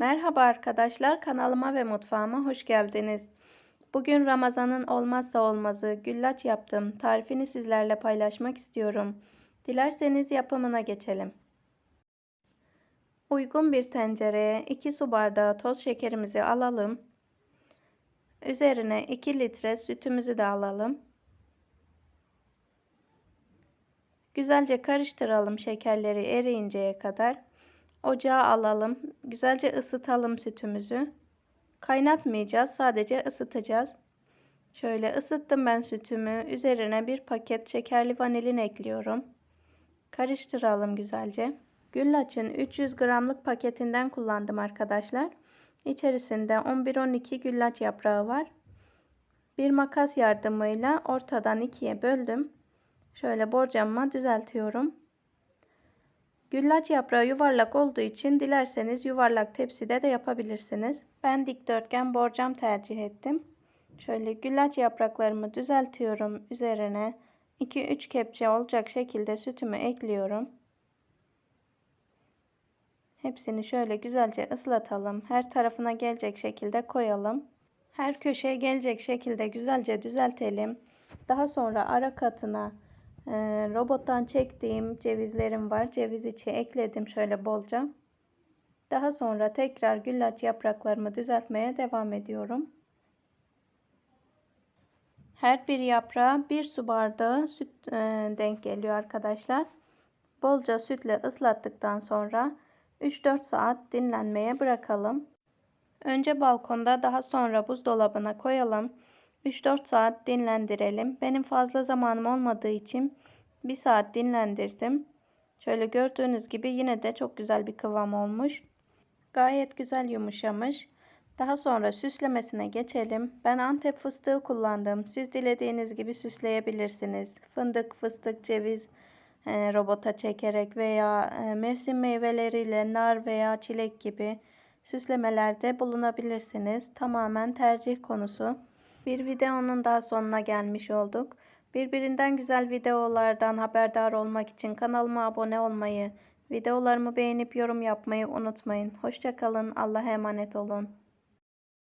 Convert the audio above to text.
Merhaba arkadaşlar, kanalıma ve mutfağıma hoş geldiniz. Bugün Ramazan'ın olmazsa olmazı güllaç yaptım. Tarifini sizlerle paylaşmak istiyorum. Dilerseniz yapımına geçelim. Uygun bir tencereye 2 su bardağı toz şekerimizi alalım. Üzerine 2 litre sütümüzü de alalım. Güzelce karıştıralım şekerleri eriyinceye kadar. Ocağa alalım. Güzelce ısıtalım sütümüzü. Kaynatmayacağız. Sadece ısıtacağız. Şöyle ısıttım ben sütümü. Üzerine bir paket şekerli vanilin ekliyorum. Karıştıralım güzelce. Güllaç'ın 300 gramlık paketinden kullandım arkadaşlar. İçerisinde 11-12 güllaç yaprağı var. Bir makas yardımıyla ortadan ikiye böldüm. Şöyle borcamıma düzeltiyorum. Güllaç yaprağı yuvarlak olduğu için dilerseniz yuvarlak tepside de yapabilirsiniz. Ben dikdörtgen borcam tercih ettim. Şöyle güllaç yapraklarımı düzeltiyorum. Üzerine 2-3 kepçe olacak şekilde sütümü ekliyorum. Hepsini şöyle güzelce ıslatalım. Her tarafına gelecek şekilde koyalım. Her köşeye gelecek şekilde güzelce düzeltelim. Daha sonra ara katına e, robottan çektiğim cevizlerim var. Ceviz içi ekledim şöyle bolca. Daha sonra tekrar güllaç yapraklarımı düzeltmeye devam ediyorum. Her bir yaprağa bir su bardağı süt e, denk geliyor arkadaşlar. Bolca sütle ıslattıktan sonra 3-4 saat dinlenmeye bırakalım. Önce balkonda daha sonra buzdolabına koyalım. 3-4 saat dinlendirelim. Benim fazla zamanım olmadığı için 1 saat dinlendirdim. Şöyle gördüğünüz gibi yine de çok güzel bir kıvam olmuş. Gayet güzel yumuşamış. Daha sonra süslemesine geçelim. Ben Antep fıstığı kullandım. Siz dilediğiniz gibi süsleyebilirsiniz. Fındık, fıstık, ceviz e, robota çekerek veya e, mevsim meyveleriyle nar veya çilek gibi süslemelerde bulunabilirsiniz. Tamamen tercih konusu. Bir videonun daha sonuna gelmiş olduk. Birbirinden güzel videolardan haberdar olmak için kanalıma abone olmayı, videolarımı beğenip yorum yapmayı unutmayın. Hoşçakalın. Allah'a emanet olun.